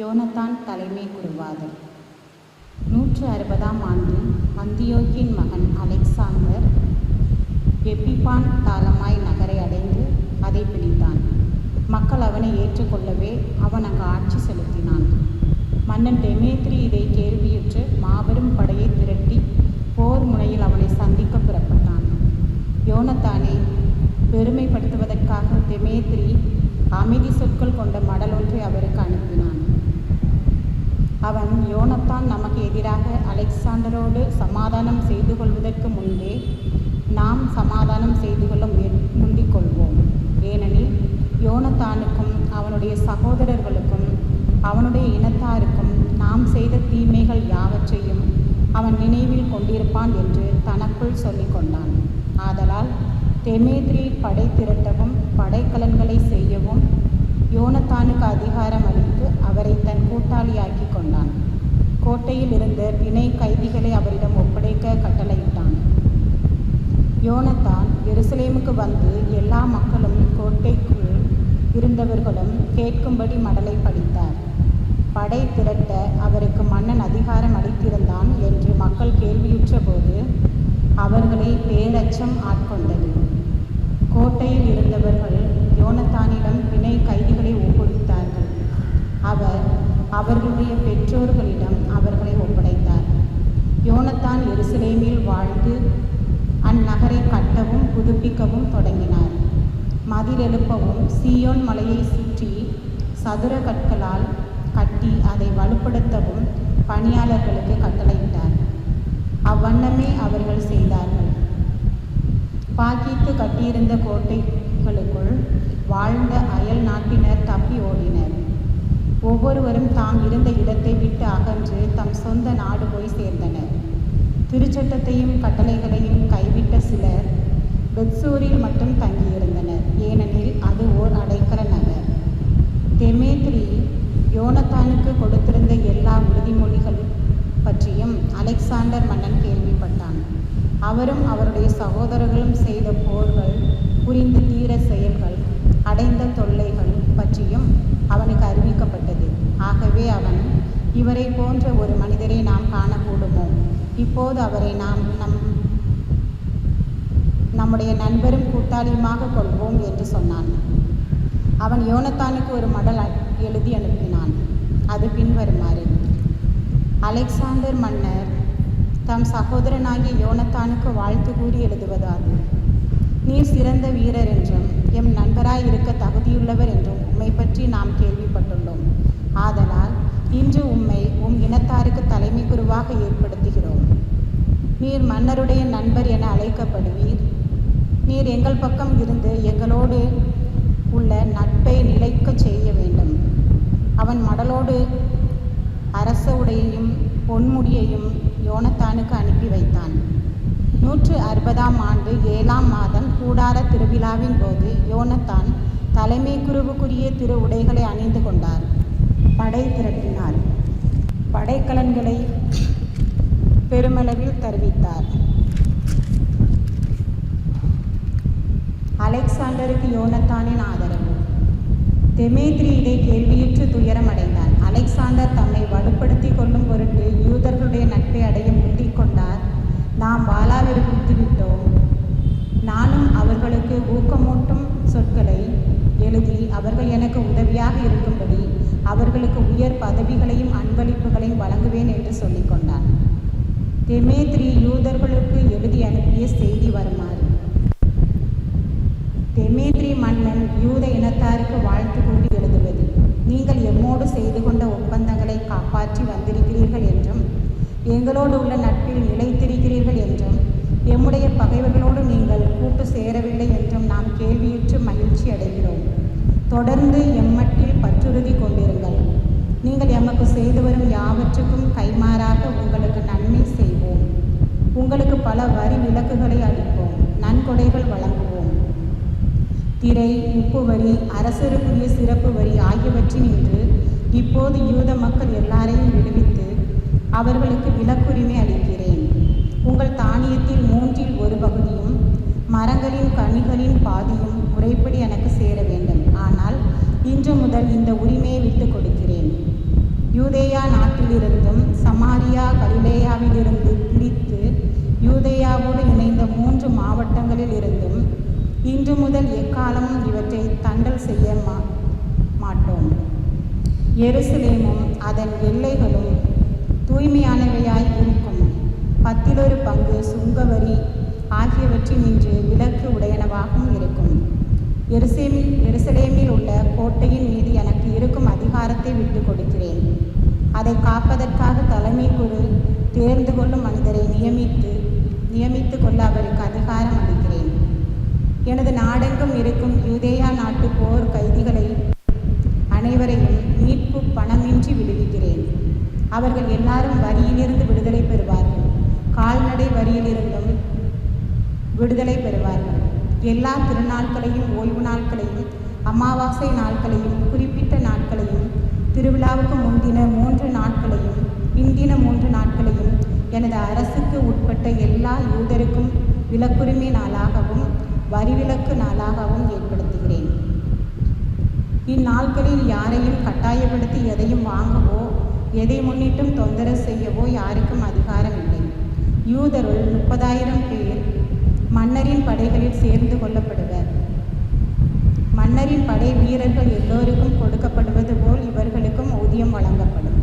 யோனத்தான் தலைமை குருவாதல் நூற்று அறுபதாம் ஆண்டு அந்தியோக்கின் மகன் அலெக்சாந்தர் எப்பிபான் தாளமாய் நகரை அடைந்து அதை பிடித்தான். மக்கள் அவனை ஏற்றுக்கொள்ளவே அவன் அங்கு ஆட்சி செலுத்தினான். மன்னன் டெமேத்ரி இதை கேள்வியுற்று மாபெரும் படையை திரட்டி போர் முனையில் அவனை சந்திக்க புறப்பட்டான். யோனத்தானை பெருமைப்படுத்துவதற்காக டெமேத்ரி அமைதி சொற்கள் கொண்ட மடல் ஒன்றை அவருக்கு அனுப்பினான். அவன் யோனத்தான் நமக்கு எதிராக அலெக்சாண்டரோடு சமாதானம் செய்து கொள்வதற்கு முன்பே நாம் சமாதானம் செய்து கொள்ள முந்திக் கொள்வோம் ஏனெனில் யோனத்தானுக்கும் அவனுடைய சகோதரர்களுக்கும் அவனுடைய இனத்தாருக்கும் நாம் செய்த தீமைகள் யாவற்றையும் அவன் நினைவில் கொண்டிருப்பான் என்று தனக்குள் சொல்லிக் கொண்டான். ஆதலால் தெமேத்ரி படை திரட்டவும் படைக்கலன்களை செய்யவும் யோனத்தானுக்கு அதிகாரம் அளித்து அவரை தன் கூட்டாளியாக்கி சொன்னான். கோட்டையில் இருந்த பிணை கைதிகளை அவரிடம் ஒப்படைக்க கட்டளையிட்டான். யோனத்தான் எருசலேமுக்கு வந்து எல்லா மக்களும் கோட்டைக்குள் இருந்தவர்களும் கேட்கும்படி மடலை படித்தார். படை திரட்ட அவருக்கு மன்னன் அதிகாரம் அளித்திருந்தான் என்று மக்கள் கேள்வியுற்ற போது அவர்களை பேரச்சம் ஆட்கொண்டது. கோட்டையில் இருந்தவர்கள் யோனத்தானிடம் பிணை கைதிகளை ஒப்புவித்தார்கள் அவர் அவர்களுடைய பெற்றோர்களிடம் அவர்களை ஒப்படைத்தார். யோனத்தான் எருசலேமில் வாழ்ந்து அந்நகரை கட்டவும் புதுப்பிக்கவும் தொடங்கினார். மதில் எழுப்பவும் சீயோன் மலையை சுற்றி சதுர கற்களால் கட்டி அதை வலுப்படுத்தவும் பணியாளர்களுக்கு கட்டளையிட்டார். அவ்வண்ணமே அவர்கள் செய்தார்கள். பாக்கித்து கட்டியிருந்த கோட்டைகளுக்குள் வாழ்ந்த அயல் நாட்டினர் தப்பி ஓடினர். ஒவ்வொருவரும் தாம் இருந்த இடத்தை விட்டு அகன்று தம் சொந்த நாடு போய் சேர்ந்தனர். திருச்சட்டத்தையும் கட்டளைகளையும் கைவிட்ட சிலர் பெத்சூரில் மட்டும் தங்கியிருந்தனர். ஏனெனில் அது ஓர் அடைக்கல நகர். தெமேத்ரி யோனத்தானுக்கு கொடுத்திருந்த எல்லா உறுதிமொழிகள் பற்றியும் அலெக்சாண்டர் மன்னன் கேள்விப்பட்டான். அவரும் அவருடைய சகோதரர்களும் செய்த போர்கள் புரிந்து தீர செயல்கள் அடைந்த தொல்லைகள் பற்றியும் அவனுக்கு அறிவிக்கப்பட்டது. ஆகவே அவன் இவரை போன்ற ஒரு மனிதரை நாம் காணக்கூடுமோ? இப்போது அவரை நாம் நம் நம்முடைய நண்பரும் கூட்டாளியுமாக கொள்வோம் என்று சொன்னான். அவன் யோனத்தானுக்கு ஒரு மடல் எழுதி அனுப்பினான். அது பின்வருமாறு அலெக்சாண்டர் மன்னர் தம் சகோதரனாகிய யோனத்தானுக்கு வாழ்த்து கூறி எழுதுவதாது நீர் சிறந்த வீரர் என்றும் எம் நண்பராய் இருக்க தகுதியுள்ளவர் என்றும் உம்மை பற்றி நாம் கேள்விப்பட்டுள்ளோம். ஆதலால் இன்று உம்மை உம் இனத்தாருக்கு தலைமை குருவாக ஏற்படுத்துகிறோம். நீர் மன்னருடைய நண்பர் என அழைக்கப்படுவீர். நீர் எங்கள் பக்கம் இருந்து எங்களோடு உள்ள நட்பை நிலைக்கச் செய்ய வேண்டும். அவன் மடலோடு அரச உடையையும் பொன்முடியையும் யோனத்தானுக்கு அனுப்பி வைத்தான். நூற்று அறுபதாம் ஆண்டு ஏழாம் மாதம் கூடார திருவிழாவின் போது யோனத்தான் தலைமை குருவுக்குரிய திரு உடைகளை அணிந்து கொண்டார். படை திரட்டினார். படைக்கலன்களை பெருமளவில் தெரிவித்தார். அலெக்சாண்டருக்கு யோனத்தானின் ஆதரவு. தெமேத்ரி இதை கேள்வியுற்று துயரமடைந்தார் அலெக்சாண்டர் தம்மை வலுப்படுத்தி கொள்ளும் பொருட்டு யூதர்களுடைய நட்பை அடைய முந்திக் கொண்டார். நாம் வாளாவிற்கு குத்துவிட்டோம் நானும் அவர்களுக்கு ஊக்கமூட்டும் சொற்களை எழுதி அவர்கள் எனக்கு உதவியாக இருக்கும்படி அவர்களுக்கு உயர் பதவிகளையும் அன்பளிப்புகளையும் வழங்குவேன் என்று சொல்லிக் கொண்டான். தெமேத்ரி யூதர்களுக்கு எழுதி அனுப்பிய செய்தி வருமாறு. தெமேத்ரி மன்னன் யூத இனத்தாருக்கு வாழ்த்து கூறி எழுதுவது நீங்கள் எம்மோடு செய்து கொண்ட ஒப்பந்தங்களை காப்பாற்றி எங்களோடு உள்ள நட்பில் நிலைத்திருக்கிறீர்கள் என்றும் எம்முடைய பகைவர்களோடு நீங்கள் கூட்டு சேரவில்லை என்றும் நாம் கேள்வியுற்று மகிழ்ச்சி அடைகிறோம். தொடர்ந்து எம்மட்டில் பற்றுறுதி கொண்டிருங்கள். நீங்கள் எமக்கு செய்து வரும் யாவற்றுக்கும் கைமாறாக உங்களுக்கு நன்மை செய்வோம். உங்களுக்கு பல வரி விலக்குகளை அளிப்போம் நன்கொடைகள் வழங்குவோம். திரை உப்பு வரி அரசருக்குரிய சிறப்பு வரி ஆகியவற்றின் இன்று இப்போது யூத மக்கள் எல்லாரையும் விடுவித்து அவர்களுக்கு விலக்குரிமை அளிக்கிறேன். உங்கள் தானியத்தில் மூன்றில் ஒரு பகுதியும் மரங்களின் கனிகளின் பாதியும் முறைப்படி எனக்கு சேர வேண்டும். ஆனால் இன்று முதல் இந்த உரிமையை விட்டுக் கொடுக்கிறேன். யூதேயா நாட்டிலிருந்தும் சமாரியா கலிலேயாவிலிருந்து பிரித்து யூதேயாவோடு இணைந்த மூன்று மாவட்டங்களில் இருந்தும் இன்று முதல் எக்காலமும் இவற்றை தண்டல் செய்ய மா மாட்டோம். எருசலேமும் அதன் எல்லைகளும் தூய்மையானவையாய் இருக்கும் பத்திலொரு பங்கு சுங்கவரி ஆகியவற்றினின்று விலக்கு உடையனவாகவும் இருக்கும். எருசேமில் எருசலேமில் உள்ள கோட்டையின் மீது எனக்கு இருக்கும் அதிகாரத்தை விட்டு கொடுக்கிறேன். அதை காப்பதற்காக தலைமை குழு தேர்ந்து கொள்ளும் மனிதரை நியமித்து நியமித்து கொள்ள அவருக்கு அதிகாரம் அளிக்கிறேன். எனது நாடெங்கும் இருக்கும் யூதேயா நாட்டு போர் கைதிகளை அனைவரையும் மீட்பு பணமின் அவர்கள் எல்லாரும் வரியிலிருந்து விடுதலை பெறுவார்கள். கால்நடை வரியிலிருந்தும் விடுதலை பெறுவார்கள். எல்லா திருநாட்களையும் ஓய்வு நாட்களையும் அமாவாசை நாட்களையும் குறிப்பிட்ட நாட்களையும் திருவிழாவுக்கு முந்தின மூன்று நாட்களையும் பிந்தின மூன்று நாட்களையும் எனது அரசுக்கு உட்பட்ட எல்லா யூதருக்கும் விலக்குரிமை நாளாகவும் வரிவிலக்கு நாளாகவும் ஏற்படுத்துகிறேன். இந்நாட்களில் யாரையும் கட்டாயப்படுத்தி எதையும் வாங்கவோ எதை முன்னிட்டும் தொந்தரவு செய்யவோ யாருக்கும் அதிகாரம் இல்லை யூதருள் முப்பதாயிரம் பேர் மன்னரின் படைகளில் சேர்ந்து கொள்ளப்படுவர் மன்னரின் படை வீரர்கள் எல்லோருக்கும் கொடுக்கப்படுவது போல் இவர்களுக்கும் ஊதியம் வழங்கப்படும்.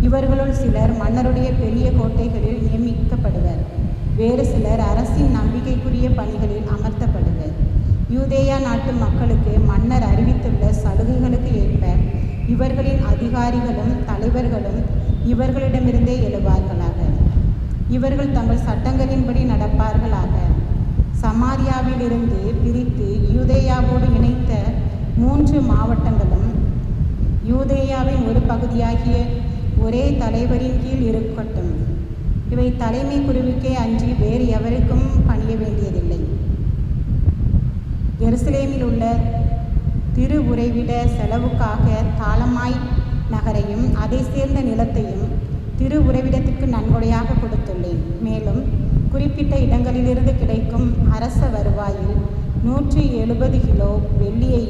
இவர்களுள் சிலர் மன்னருடைய பெரிய கோட்டைகளில் நியமிக்கப்படுவர். வேறு சிலர் அரசின் நம்பிக்கைக்குரிய பணிகளில் அமர்த்தப்படுவர். யூதேயா நாட்டு மக்களுக்கு மன்னர் அறிவித்துள்ள சலுகைகளுக்கு ஏற்ப இவர்களின் அதிகாரிகளும் தலைவர்களும் இவர்களிடமிருந்தே எழுவார்களாக. இவர்கள் தங்கள் சட்டங்களின்படி நடப்பார்களாக. சமாரியாவிலிருந்து பிரித்து யூதேயாவோடு இணைத்த மூன்று மாவட்டங்களும் யூதேயாவின் ஒரு பகுதியாகிய ஒரே தலைவரின் கீழ் இருக்கட்டும். இவை தலைமை குருவுக்கே அன்றி வேறு எவருக்கும் பணிய வேண்டியதில்லை. எருசலேமில் உள்ள திரு உறைவிட செலவுக்காக தாளமாய் நகரையும் அதை சேர்ந்த நிலத்தையும் திரு உறைவிடத்திற்கு நன்கொடையாக கொடுத்துள்ளேன். மேலும் குறிப்பிட்ட இடங்களிலிருந்து கிடைக்கும் அரச வருவாயில் நூற்றி எழுபது கிலோ வெள்ளியை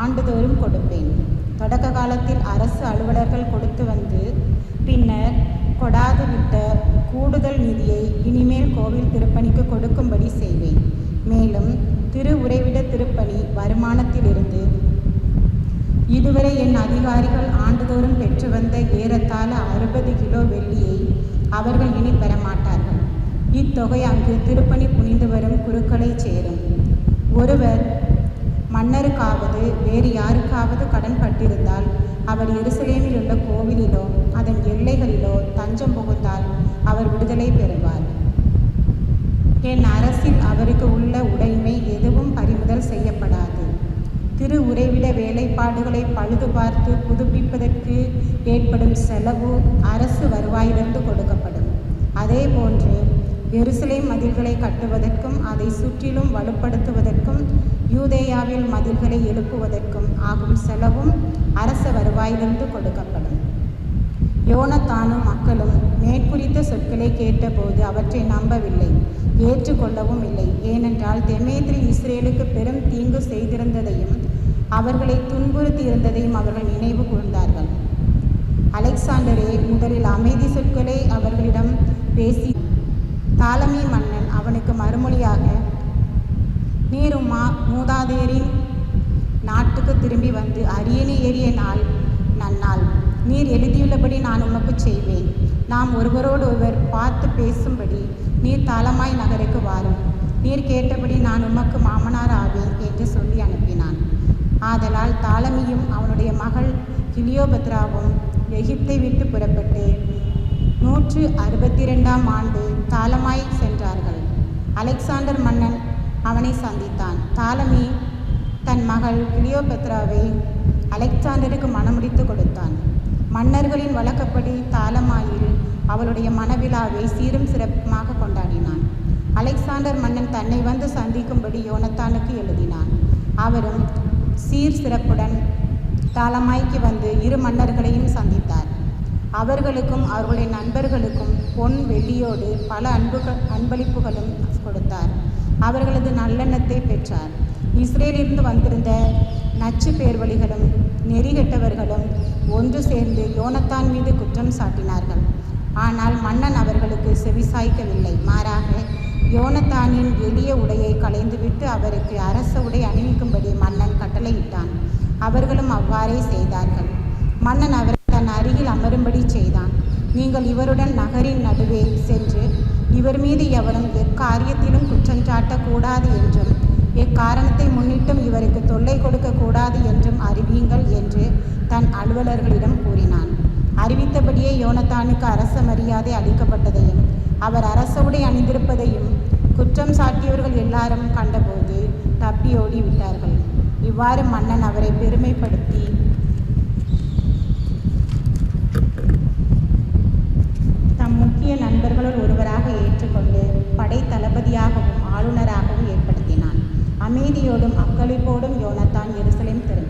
ஆண்டுதோறும் கொடுப்பேன். தொடக்க காலத்தில் அரசு அலுவலர்கள் கொடுத்து வந்து பின்னர் கொடாது விட்ட கூடுதல் நிதியை இனிமேல் கோவில் திருப்பணிக்கு கொடுக்கும்படி செய்வேன். மேலும் திரு உறைவிட திருப்பணி வருமானத்திலிருந்து. இதுவரை என் அதிகாரிகள் ஆண்டுதோறும் பெற்று வந்த ஏறத்தாழ அறுபது கிலோ வெள்ளியை அவர்கள் இனி பெற மாட்டார்கள் இத்தொகை அங்கு திருப்பணி புனிந்து வரும் குருக்களை சேரும். ஒருவர் மன்னருக்காவது வேறு யாருக்காவது கடன் பட்டிருந்தால் அவர் எருசலேமில் உள்ள கோவிலிலோ அதன் எல்லைகளிலோ தஞ்சம் புகுந்தால் அவர் விடுதலை பெறுவார். என் அரசின் அவருக்கு உள்ள உடைமை எதுவும் பறிமுதல் செய்யப்படாது. திரு உறைவிட வேலைப்பாடுகளை பழுது பார்த்து புதுப்பிப்பதற்கு ஏற்படும் செலவு அரசு வருவாயிலிருந்து கொடுக்கப்படும். அதே போன்று எருசலை மதில்களை கட்டுவதற்கும் அதை சுற்றிலும் வலுப்படுத்துவதற்கும் யூதேயாவில் மதில்களை எழுப்புவதற்கும் ஆகும் செலவும் அரச வருவாயிலிருந்து கொடுக்கப்படும். யோனத்தானும் மக்களும் மேற்குறித்த சொற்களை கேட்டபோது அவற்றை நம்பவில்லை ஏற்றுக்கொள்ளவும் இல்லை. ஏனென்றால் தெமேத்ரி இஸ்ரேலுக்கு பெரும் தீங்கு செய்திருந்ததையும் அவர்களை துன்புறுத்தியிருந்ததையும் அவர்கள் நினைவு கூர்ந்தார்கள். அலெக்சாண்டரே முதலில் அமைதி சொற்களை அவர்களிடம் பேசி தாலமி மன்னன் அவனுக்கு மறுமொழியாக நீரும் மா மூதாதையரின் நாட்டுக்கு திரும்பி வந்து அரியணை ஏறிய நாள் நன்னாள். நீர் எழுதியுள்ளபடி நான் உமக்கு செய்வேன். நாம் ஒருவரோடு ஒருவர் பார்த்து பேசும்படி நீர் தாளமாய் நகருக்கு வாரும். நீர் கேட்டபடி நான் உமக்கு மாமனார் ஆவேன் என்று சொல்லி அனுப்பினான். ஆதலால் தாளமியும் அவனுடைய மகள் கிளியோபத்ராவும் எகிப்தை விட்டு புறப்பட்டு நூற்று அறுபத்தி ரெண்டாம் ஆண்டு தாளமாய் சென்றார்கள். அலெக்சாண்டர் மன்னன் அவனை சந்தித்தான். தாலமி தன் மகள் கிளியோபத்ராவை அலெக்சாண்டருக்கு மணமுடித்து கொடுத்தான். மன்னர்களின் வழக்கப்படி தாளமாயில் அவளுடைய மனவிழாவை சீரும் சிறப்புமாக கொண்டாடினான். அலெக்சாண்டர் மன்னன் தன்னை வந்து சந்திக்கும்படி யோனத்தானுக்கு எழுதினான். அவரும் சீர் சிறப்புடன் தாளமாய்க்கு வந்து இரு மன்னர்களையும் சந்தித்தார். அவர்களுக்கும் அவர்களுடைய நண்பர்களுக்கும் பொன் வெள்ளியோடு பல அன்புகள் அன்பளிப்புகளும் கொடுத்தார். அவர்களது நல்லெண்ணத்தை பெற்றார். இஸ்ரேலிருந்து வந்திருந்த நச்சு பேர்வழிகளும் நெறிகெட்டவர்களும் ஒன்று சேர்ந்து யோனத்தான் மீது குற்றம் சாட்டினார்கள். ஆனால் மன்னன் அவர்களுக்கு செவிசாய்க்கவில்லை மாறாக யோனத்தானின் எளிய உடையை களைந்துவிட்டு அவருக்கு அரச உடை அணிவிக்கும்படி மன்னன் கட்டளையிட்டான். அவர்களும் அவ்வாறே செய்தார்கள். மன்னன் அவர் தன் அருகில் அமரும்படி செய்தான். நீங்கள் இவருடன் நகரின் நடுவே சென்று இவர் மீது எவரும் எக்காரியத்திலும் குற்றம் சாட்டக்கூடாது என்றும் எக்காரணத்தை முன்னிட்டும் இவருக்கு தொல்லை கொடுக்கக்கூடாது என்றும் அறிவியுங்கள் என்று அலுவலர்களிடம் கூறினான். அறிவித்தபடியே யோனத்தானுக்கு அரச மரியாதை அளிக்கப்பட்டதையும் அவர் அரச உடை அணிந்திருப்பதையும் குற்றம் சாட்டியவர்கள் எல்லாரும் கண்டபோது தப்பியோடி விட்டார்கள். இவ்வாறு மன்னன் அவரை பெருமைப்படுத்தி தம் முக்கிய நண்பர்களுள் ஒருவராக ஏற்றுக்கொண்டு படை தளபதியாகவும் ஆளுநராகவும் ஏற்படுத்தினான். அமைதியோடும் அக்களிப்போடும் யோனத்தான் எருசலேம் திரு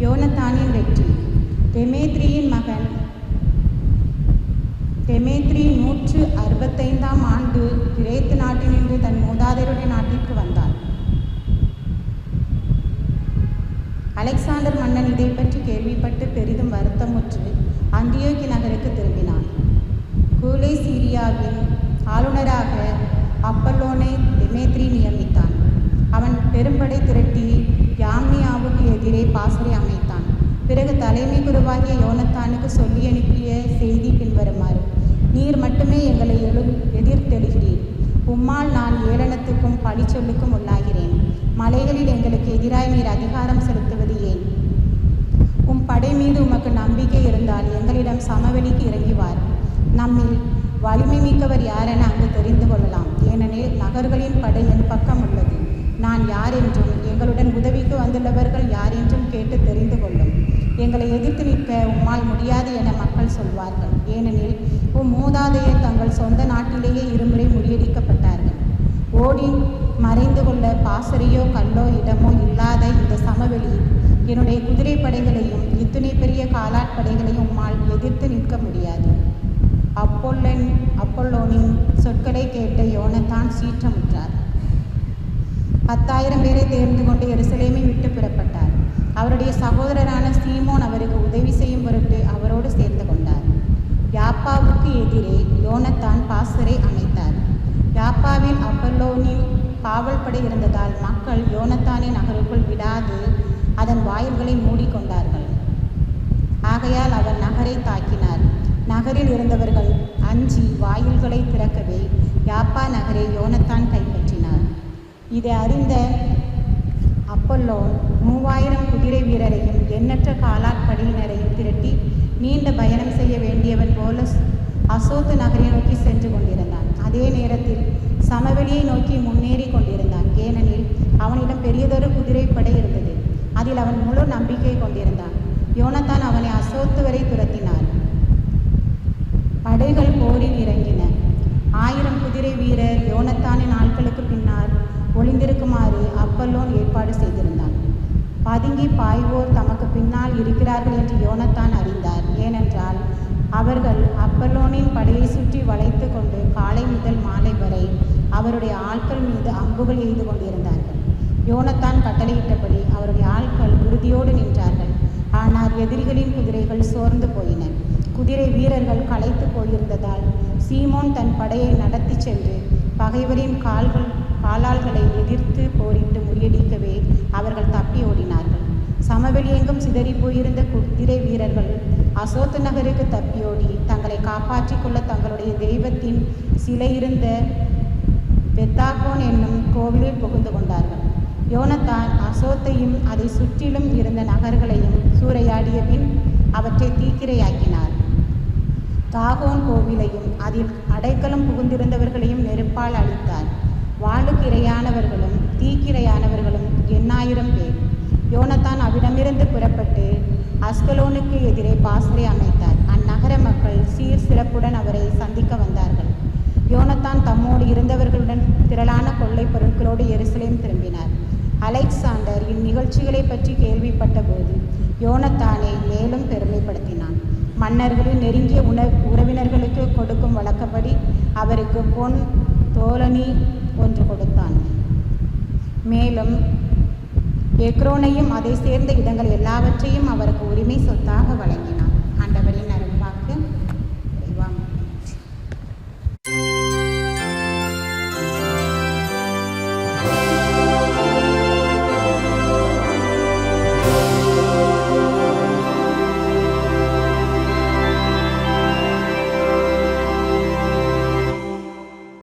யோனத்தானின் வெற்றி தெமேத்ரியின் மகன் தெமேத்ரி இருபத்தைந்தாம் ஆண்டு கிரேத்து நாட்டினின்று தன் மூதாதையருடைய நாட்டிற்கு வந்தார். அலெக்சாண்டர் மன்னன் இதை பற்றி கேள்விப்பட்டு பெரிதும் வருத்தமுற்று அந்தியோக்கி நகருக்கு திரும்பினான். கூலே சீரியாவின் ஆளுநராக அப்பல்லோனை தெமேத்ரி நியமித்தான். அவன் பெரும்படை திரட்டி யாம்னியாவுக்கு எதிரே பாசறை அமைத்தான். பிறகு தலைமை குருவாகிய யோனத்தானுக்கு சொல்லி அனுப்பிய செய்தி நீர் மட்டுமே எங்களை எழு எதிர்த்தெழுகிறீர் உம்மால் நான் ஏளனத்துக்கும் பழிச்சொல்லுக்கும் உள்ளாகிறேன். மலைகளில் எங்களுக்கு எதிராய் நீர் அதிகாரம் செலுத்துவது ஏன்? உம் படை மீது உமக்கு நம்பிக்கை இருந்தால் எங்களிடம் சமவெளிக்கு இறங்கிவார். நம்மில் வலிமை மிக்கவர் யாரென அங்கு தெரிந்து கொள்ளலாம். ஏனெனில் நகர்களின் படை என் பக்கம் உள்ளது. நான் யார் என்றும் எங்களுடன் உதவிக்கு வந்துள்ளவர்கள் யார் என்றும் கேட்டு தெரிந்து கொள்ளும். எங்களை எதிர்த்து நிற்க உம்மால் முடியாது என மக்கள் சொல்வார்கள். ஏனெனில் மூதாதையர் தங்கள் சொந்த நாட்டிலேயே இருமுறை முறியடிக்கப்பட்டார்கள். ஓடி மறைந்து கொள்ள பாசறையோ கல்லோ இடமோ இல்லாத இந்த சமவெளி என்னுடைய குதிரை படைகளையும் இத்துணை பெரிய காலாட்படைகளையும் உம்மால் எதிர்த்து நிற்க முடியாது. அப்பொல்லன் அப்பொல்லோனின் சொற்களை கேட்ட யோனத்தான் சீற்றமுற்றார். பத்தாயிரம் பேரை தேர்ந்து கொண்டு எருசலேமை விட்டு புறப்பட்டார். அவருடைய சகோதரரான சீமோன் அவருக்கு உதவி செய்யும் பொருட்டு அவர் யாப்பாவுக்கு எதிரே யோனத்தான் பாசரை அமைத்தார். யாப்பாவில் அப்பல்லோனில் காவல்படை இருந்ததால் மக்கள் யோனத்தானின் நகருக்குள் விடாது அதன் வாயில்களை மூடிக்கொண்டார்கள். ஆகையால் அவர் நகரை தாக்கினார். நகரில் இருந்தவர்கள் அஞ்சி வாயில்களை திறக்கவே யாப்பா நகரை யோனத்தான் கைப்பற்றினார். இதை அறிந்த அப்பல்லோன் மூவாயிரம் குதிரை வீரரையும் எண்ணற்ற காலாட்படையினரையும் திரட்டி நீண்ட பயணம் செய்ய வேண்டியவன் போல அசோத்து நகரை நோக்கி சென்று கொண்டிருந்தான். அதே நேரத்தில் சமவெளியை நோக்கி முன்னேறி கொண்டிருந்தான். ஏனெனில் அவனிடம் பெரியதொரு குதிரைப்படை இருந்தது. அதில் அவன் முழு நம்பிக்கை கொண்டிருந்தான். யோனத்தான் அவனை அசோத்து வரை துரத்தினார். படைகள் போரில் இறங்கின. ஆயிரம் குதிரை வீரர் யோனத்தானின் ஆட்களுக்கு பின்னால் ஒளிந்திருக்குமாறு அப்பல்லோன் ஏற்பாடு செய்திருந்தான். பதுங்கி பாய்வோர் தமக்கு பின்னால் இருக்கிறார்கள் என்று யோனத்தான் அறிந்தார். ஏனென்றால் அவர்கள் அப்பல்லோனின் படையை சுற்றி வளைத்து கொண்டு காலை முதல் மாலை வரை அவருடைய ஆட்கள் மீது அம்புகள் எய்து கொண்டிருந்தார்கள். யோனத்தான் கட்டளையிட்டபடி அவருடைய ஆட்கள் உறுதியோடு நின்றார்கள். ஆனால் எதிரிகளின் குதிரைகள் சோர்ந்து போயின. குதிரை வீரர்கள் களைத்து போயிருந்ததால் சீமோன் தன் படையை நடத்தி சென்று பகைவரின் கால்கள் காலாள்களை எதிர்த்து போரிட்டு முறியடிக்கவே சமவெளியெங்கும் சிதறி போயிருந்த குதிரை வீரர்கள் அசோத் நகருக்கு தப்பியோடி தங்களை காப்பாற்றிக் கொள்ள தங்களுடைய தெய்வத்தின் சிலை இருந்த பெத்தாகோன் என்னும் கோவிலில் புகுந்து கொண்டார்கள். யோனத்தான் அசோத்தையும் அதை சுற்றிலும் இருந்த நகர்களையும் சூறையாடிய பின் அவற்றை தீக்கிரையாக்கினார். தாகோன் கோவிலையும் அதில் அடைக்கலம் புகுந்திருந்தவர்களையும் நெருப்பால் அழித்தார். வாளுக்கு இரையானவர்களும் தீக்கிரையானவர்களும் எண்ணாயிரம் பேர். யோனத்தான் அவ்விடமிருந்து புறப்பட்டு அஸ்கலோனுக்கு எதிரே பாசறை அமைத்தார். அந்நகர மக்கள் சீர் சிறப்புடன் அவரை சந்திக்க வந்தார்கள். யோனத்தான் தம்மோடு இருந்தவர்களுடன் திரளான கொள்ளைப் பொருட்களோடு எருசலேம் திரும்பினார். அலெக்சாண்டர் இந்நிகழ்ச்சிகளை பற்றி கேள்விப்பட்டபோது யோனத்தானை மேலும் பெருமைப்படுத்தினான். மன்னர்களின் நெருங்கிய உண உறவினர்களுக்கு கொடுக்கும் வழக்கப்படி அவருக்கு பொன் தோரணி ஒன்று கொடுத்தான். மேலும் எக்ரோனையும் அதை சேர்ந்த இடங்கள் எல்லாவற்றையும் அவருக்கு உரிமை சொத்தாக வழங்கினார்.